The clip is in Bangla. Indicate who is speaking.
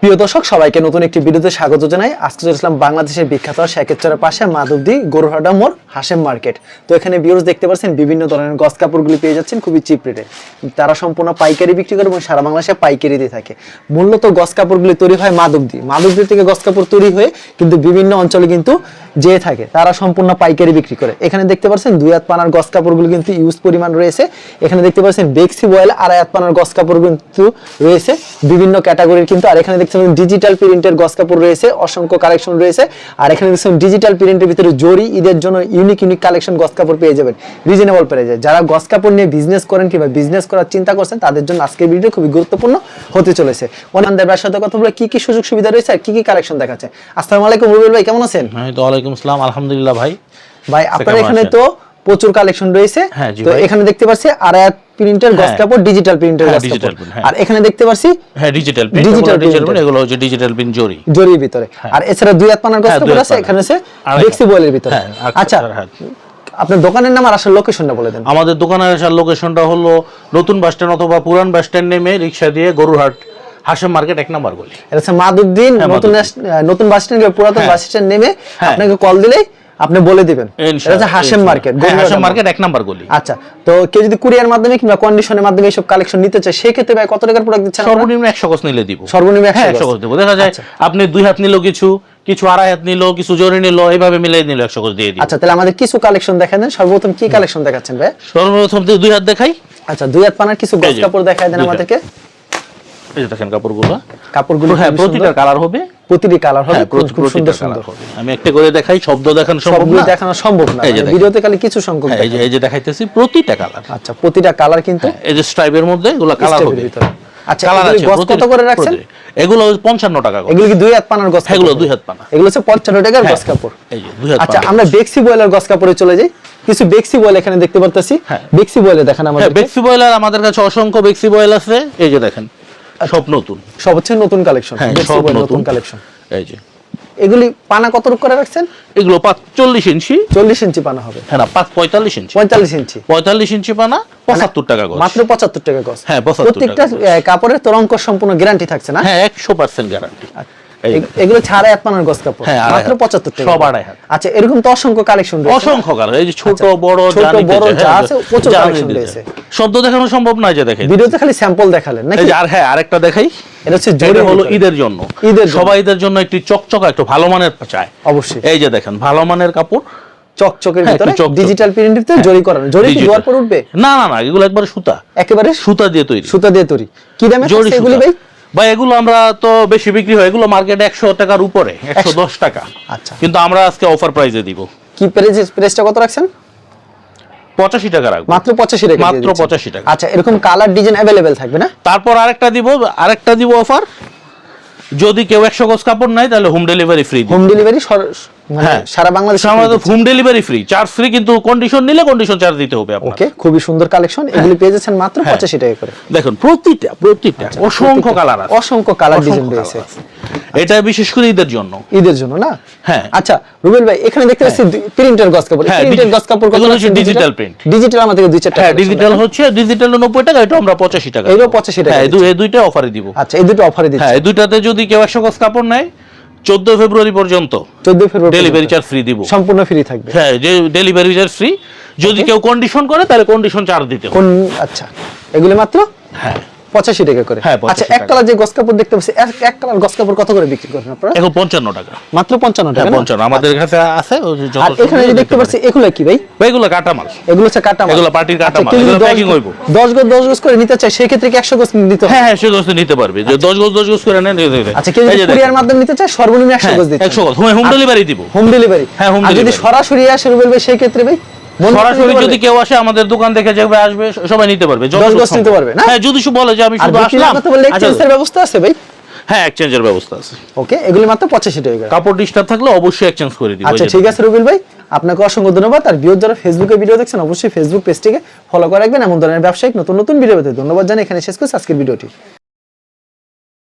Speaker 1: প্রিয় দর্শক, সবাইকে নতুন একটি ভিডিওতে স্বাগত জানাই। আজকে চলে আসলাম বাংলাদেশের বিখ্যাত শেখেরচরের পাশে, মাধবদি গরুহাটা মোড়, হাসেম মার্কেট। তো এখানে ভিউজ দেখতে পাচ্ছেন, বিভিন্ন ধরনের গস কাপড়গুলি পেয়ে যাচ্ছেন, খুবই চিপ রেটে তারা সম্পূর্ণ পাইকারি বিক্রি করে এবং সারা বাংলাদেশে পাইকারি দিয়ে থাকে। মূলত গস কাপড়গুলি তৈরি হয় মাধবদি। মাধবদি থেকে গস কাপড় তৈরি হয়ে কিন্তু বিভিন্ন অঞ্চলে কিন্তু যেয়ে থাকে। তারা সম্পূর্ণ পাইকারি বিক্রি করে। এখানে দেখতে পাচ্ছেন, দুই হাত পানার গস কাপড়গুলো কিন্তু ইউজ পরিমাণ রয়েছে। এখানে দেখতে পাচ্ছেন বেক্সি বয়েল আড়াই হাত পানার গস কাপড় কিন্তু রয়েছে। বিভিন্ন ক্যাটাগরির কিন্তু, আর এখানে দেখতে পাচ্ছেন ডিজিটাল প্রিন্টের গস কাপড় রয়েছে অসংখ্য কালেকশন রয়েছে। আর এখানে দেখছেন ডিজিটাল প্রিন্টের ভিতরে জরি ঈদের জন্য ইউনিক ইউনিক কালেকশন গস কাপড় পেয়ে যাবেন। রিজনেবল প্রাইসে যারা গস কাপড় নিয়ে বিজনেস করেন কিংবা বিজনেস করার চিন্তা করছেন তাদের জন্য আজকের ভিডিও খুবই গুরুত্বপূর্ণ হতে চলেছে। অনলাইন ব্যবসার সাথে কথা বলে কি কি সুযোগ সুবিধা রয়েছে আর কি কি কালেকশন দেখাচ্ছে? আসসালামু আলাইকুম রুবেল ভাই কেমন আছেন?
Speaker 2: হ্যাঁ তো ওয়ালাইকুম আসসালাম আলহামদুলিল্লাহ ভাই।
Speaker 1: ভাই আপনার এখানে তো প্রচুর কালেকশন রয়েছে।
Speaker 2: হ্যাঁ,
Speaker 1: তো এখানে দেখতে পাচ্ছি আড়াই প্রিন্টের গস
Speaker 2: হ্যাঁ।
Speaker 1: কাপড় ডিজিটাল প্রিন্টের
Speaker 2: হ্যাঁ,
Speaker 1: গস কাপড়
Speaker 2: হ্যাঁ।
Speaker 1: আর এখানে দেখতে পাচ্ছি
Speaker 2: হ্যাঁ ডিজিটাল
Speaker 1: Digital
Speaker 2: ডিজিটাল ডিজিটাল এগুলো হচ্ছে ডিজিটাল প্রিন্ট জরি।
Speaker 1: জরির ভিতরে। আর এছাড়া দুই হাত পানার গস
Speaker 2: হ্যাঁ,
Speaker 1: কাপড় আছে এখানে আছে বেক্সি ভিতরে।
Speaker 2: হ্যাঁ,
Speaker 1: আচ্ছা
Speaker 2: হ্যাঁ।
Speaker 1: আপনার দোকানের নাম আর আসল লোকেশনটা বলে দেন।
Speaker 2: আমাদের দোকানের আসার লোকেশনটা হলো নতুন বাস স্ট্যান্ড অথবা পুরান বাস স্ট্যান্ড নেমে রিক্সা দিয়ে গরুরহাট হাসেম মার্কেট এক নাম্বার গলি।
Speaker 1: এটা হচ্ছে মাদুদ্দিন
Speaker 2: হ্যাঁ,
Speaker 1: নতুন নতুন বাস স্ট্যান্ড পুরাতন
Speaker 2: হ্যাঁ।
Speaker 1: বাস স্ট্যান্ড নেমে
Speaker 2: হ্যাঁ।
Speaker 1: আপনাকে কল দিলেই আপনি বলে দিবেন। এটা হচ্ছে হাসেম মার্কেট
Speaker 2: হাসেম মার্কেট এক নাম্বার গলি।
Speaker 1: আচ্ছা তো কেউ যদি কুরিয়ার মাধ্যমে কিংবা কন্ডিশনের মাধ্যমে এইসব কালেকশন নিতে চায় সেক্ষেত্রে ভাই কত টাকার প্রোডাক্ট দিচ্ছেন
Speaker 2: সর্বনিম্ন একশো গজ নিলে দিব।
Speaker 1: সর্বনিম্ন 100
Speaker 2: হ্যাঁ
Speaker 1: গজ।
Speaker 2: গজ দেবো। দেখা যায়
Speaker 1: আচ্ছা।
Speaker 2: আপনি দুই হাত নিল কিছু কিছু আড়াই হাত নিল কিছু জরি নিল এইভাবে মিলাই নিল একশো গজ দিয়ে দিব।
Speaker 1: আচ্ছা তাহলে আমাদের কিছু কালেকশন দেখায় দেন। সর্বপ্রথম কি কালেকশন দেখাচ্ছেন ভাই?
Speaker 2: সর্বপ্রথম দুই হাত দেখাই।
Speaker 1: আচ্ছা দুই হাত পানার কিছু
Speaker 2: যে,
Speaker 1: কাপড় দেখায় দেন আমাদেরকে।
Speaker 2: এই যে দেখেন কাপড়গুলো।
Speaker 1: কাপড়গুলো
Speaker 2: হ্যাঁ প্রতিটা কালার হবে।
Speaker 1: প্রতিটি কালার হবে
Speaker 2: হ্যাঁ
Speaker 1: খুব সুন্দর সুন্দর।
Speaker 2: হবে। আমি একটা করে দেখাই শব্দ দেখানো সম্ভব না?
Speaker 1: দেখানো সম্ভব না। মানে। ভিডিওতে খালি কিছু সংখ্যক
Speaker 2: হ্যাঁ, এই যে এই যে দেখাইতেছি প্রতিটা কালার।
Speaker 1: আচ্ছা প্রতিটা কালার কিন্তু
Speaker 2: এই যে স্ট্রাইপের মধ্যে এগুলো কালার হবে।
Speaker 1: আচ্ছা
Speaker 2: কালার আছে
Speaker 1: কত করে রাখছেন?
Speaker 2: এগুলো পঞ্চান্ন টাকা করে
Speaker 1: এগুলো কি দুই হাত পানার গস
Speaker 2: এগুলো দুই হাত পানা।
Speaker 1: এগুলো হচ্ছে পঞ্চান্ন টাকার
Speaker 2: হ্যাঁ,
Speaker 1: গস কাপড়।
Speaker 2: এই যে দুই হাত
Speaker 1: আচ্ছা আমরা বেক্সি বয়েলের গস কাপড়ে চলে যাই। কিছু বেক্সি বয়েল এখানে দেখতে পারতেছি।
Speaker 2: হ্যাঁ।
Speaker 1: বেক্সি বয়েলে দেখেন
Speaker 2: হ্যাঁ
Speaker 1: আমাদের
Speaker 2: বেক্সি বয়েলার আমাদের কাছে অসংখ্য বেক্সি বয়েল আছে। এই যে দেখেন। সব নতুন।
Speaker 1: সব হচ্ছে নতুন কালেকশন
Speaker 2: হ্যাঁ সব নতুন।
Speaker 1: কালেকশন
Speaker 2: এই যে।
Speaker 1: এগুলি পানা কত করে রাখছেন?
Speaker 2: এগুলো চল্লিশ ইঞ্চি।
Speaker 1: চল্লিশ ইঞ্চি পানা হবে।
Speaker 2: হ্যাঁ না পাঁচ পঁয়তাল্লিশ ইঞ্চি।
Speaker 1: পঁয়তাল্লিশ ইঞ্চি।
Speaker 2: পঁয়তাল্লিশ ইঞ্চি পানা পঁচাত্তর টাকা গজ।
Speaker 1: মাত্র পঁচাত্তর টাকা গজ।
Speaker 2: হ্যাঁ, 75
Speaker 1: প্রত্যেকটা কাপড়ের তরঙ্ক সম্পূর্ণ গ্যারান্টি থাকছে না?
Speaker 2: হ্যাঁ একশো পার্সেন্ট গ্যারান্টি
Speaker 1: এগ- এগুলো ছাড়া এক পানার কাপড়।
Speaker 2: হ্যাঁ,
Speaker 1: মাত্র
Speaker 2: হাত।
Speaker 1: পঁচাত্তর টাকা।
Speaker 2: সব আড়াই হাত।
Speaker 1: আচ্ছা এরকম তো অসংখ্য কালেকশন রয়েছে
Speaker 2: অসংখ্য কালার এই যে ছোট
Speaker 1: আচ্ছা,
Speaker 2: বড়
Speaker 1: ছোট, বড় যা
Speaker 2: হ্যাঁ,
Speaker 1: আছে, প্রচুর
Speaker 2: নিতে
Speaker 1: রয়েছে।
Speaker 2: শব্দ দেখানো সম্ভব নয় যে দেখেন
Speaker 1: ভিডিওতে খালি স্যাম্পল দেখালেন নাকি?
Speaker 2: আর হ্যাঁ আরেকটা দেখাই।
Speaker 1: এটা হচ্ছে জরি
Speaker 2: হলো ঈদের জন্য।
Speaker 1: ঈদের।
Speaker 2: সবাই ঈদের জন্য একটি চকচকা একটু ভালো মানের চায়
Speaker 1: অবশ্যই।
Speaker 2: এই যে দেখেন ভালো মানের কাপড়।
Speaker 1: চকচকের
Speaker 2: হ্যাঁ,
Speaker 1: ভিতরে ডিজিটাল প্রিন্টের ভিতরে জরি করানো। জরি কি জোয়ার পর উঠবে?
Speaker 2: না না না এগুলো একবারে সুতা।
Speaker 1: একেবারে
Speaker 2: সুতা দিয়ে তৈরি।
Speaker 1: সুতা দিয়ে তৈরি। কি দামে এগুলি ভাই?
Speaker 2: ভাই এগুলো আমরা তো বেশি বিক্রি হয় এগুলো মার্কেটে একশো টাকার উপরে একশো দশ টাকা।
Speaker 1: আচ্ছা।
Speaker 2: কিন্তু আমরা আজকে অফার প্রাইসে দিব।
Speaker 1: কি প্রাইস প্রাইসটা কত রাখছেন?
Speaker 2: পঁচাশি টাকা রাখব।
Speaker 1: মাত্র পঁচাশি টাকা
Speaker 2: মাত্র পঁচাশি টাকা।
Speaker 1: আচ্ছা এরকম কালার ডিজাইন অ্যাভেলেবেল থাকবে না?
Speaker 2: তারপর আরেকটা দিব আরেকটা দিব অফার যদি কেউ একশো গজ কাপড় নাই তাহলে home delivery free
Speaker 1: home delivery
Speaker 2: হ্যাঁ।
Speaker 1: সারা Bangladesh
Speaker 2: home delivery free charge free কিন্তু কন্ডিশন নিলে কন্ডিশন চার্জ দিতে হবে
Speaker 1: ওকে খুবই সুন্দর কালেকশন এগুলি পেয়ে যাচ্ছেন মাত্র
Speaker 2: হ্যাঁ।
Speaker 1: পঁচাশি টাকা করে।
Speaker 2: দেখুন প্রতিটা প্রতিটা অসংখ্য কালার
Speaker 1: অসংখ্য কালার ডিজাইন রয়েছে।
Speaker 2: এটা বিশেষ করে ঈদের জন্য।
Speaker 1: ঈদের জন্য না?
Speaker 2: হ্যাঁ।
Speaker 1: আচ্ছা রুবেল ভাই এখানে দেখতে পাচ্ছি প্রিন্টার গস কাপড়।
Speaker 2: হ্যাঁ,
Speaker 1: প্রিন্টার গস কাপড় কত
Speaker 2: হচ্ছে digital? print।
Speaker 1: ডিজিটাল আমাদের দুই চারটা
Speaker 2: হ্যাঁ ডিজিটাল। হচ্ছে ডিজিটাল নব্বই টাকা এটা আমরা পঁচাশি টাকা
Speaker 1: এরও 85 টাকা
Speaker 2: হ্যাঁ এই দুইটা অফারে দিব।
Speaker 1: আচ্ছা এই দুটো অফারে দিচ্ছি।
Speaker 2: হ্যাঁ এই দুইটাতে যদি কেউ একশো গজ কাপড় নেয় চোদ্দ ফেব্রুয়ারি পর্যন্ত
Speaker 1: 14 ফেব্রুয়ারি
Speaker 2: ডেলিভারি চার্জ ফ্রি দিব।
Speaker 1: সম্পূর্ণ ফ্রি থাকবে।
Speaker 2: হ্যাঁ যে ডেলিভারি চার্জ ফ্রি যদি কেউ কন্ডিশন করে তাহলে কন্ডিশন চার্জ দিতে
Speaker 1: আচ্ছা এগুলি মাত্র?
Speaker 2: হ্যাঁ।
Speaker 1: পঁচাশি টাকা করে।
Speaker 2: হ্যাঁ, 85
Speaker 1: আচ্ছা এক কালার যে গস কাপড় দেখতে পাচ্ছি এক- কালার গস কাপড় কত করে বিক্রি করেন আপনারা?
Speaker 2: এখন পঞ্চান্ন টাকা।
Speaker 1: মাত্র পঞ্চান্ন টাকা
Speaker 2: হ্যাঁ পঞ্চান্ন। আমাদের কাছে আছে
Speaker 1: আর এখানে যে দেখতে পাচ্ছি এগুলো কি ভাই?
Speaker 2: ভাই এগুলো কাটা মাল
Speaker 1: এগুলো হচ্ছে কাটা মাল।
Speaker 2: এগুলো পার্টির কাটা
Speaker 1: আচ্ছা,
Speaker 2: মাল, এগুলো
Speaker 1: গজ-
Speaker 2: হইবো।
Speaker 1: দশ গজ দশ গজ করে নিতে চায় সেই ক্ষেত্রে কি একশো গজ নিতে হবে?
Speaker 2: হ্যাঁ হ্যাঁ সে গোস্ত নিতে পারবে। যে দশ গোজ দশ গোজ করে নেন
Speaker 1: আচ্ছা কেউ যদি কুরিয়ার মাধ্যমে নিতে চায় সর্বনিম্ন একশো
Speaker 2: হ্যাঁ,
Speaker 1: গজ দিতে
Speaker 2: একশো গজ। হোম ডেলিভারি দিব।
Speaker 1: Home delivery.
Speaker 2: হ্যাঁ, হোম
Speaker 1: আর যদি সরাসরি আসে রুবেল ভাই সেই ক্ষেত্রে ভাই?
Speaker 2: সরাসরি যদি কেউ আসে আমাদের দোকান দেখে যেভাবে আসবে সবাই নিতে পারবে।
Speaker 1: নিতে পারবে, না?
Speaker 2: হ্যাঁ যদি বলে যে আমি শুধু আসলাম
Speaker 1: এক্সচেঞ্জের ব্যবস্থা আছে ভাই।
Speaker 2: হ্যাঁ এক্সচেঞ্জের ব্যবস্থা আছে।
Speaker 1: ওকে এগুলি মাত্র পঁচাশি টাকা
Speaker 2: কাপড় ডিস্টার্ব থাকলে অবশ্যই এক্সচেঞ্জ করে দিব
Speaker 1: আচ্ছা ঠিক আছে রবিল ভাই আপনাকে অসংখ্য ধন্যবাদ। আর যারা ফেসবুকে ভিডিও দেখছেন অবশ্যই ফেসবুক পেজটিকে ফলো করে রাখবেন। এমন ধরনের ব্যবসায়িক নতুন নতুন ভিডিও পেতে ধন্যবাদ জানাই এখানে শেষ করছি আজকের ভিডিওটি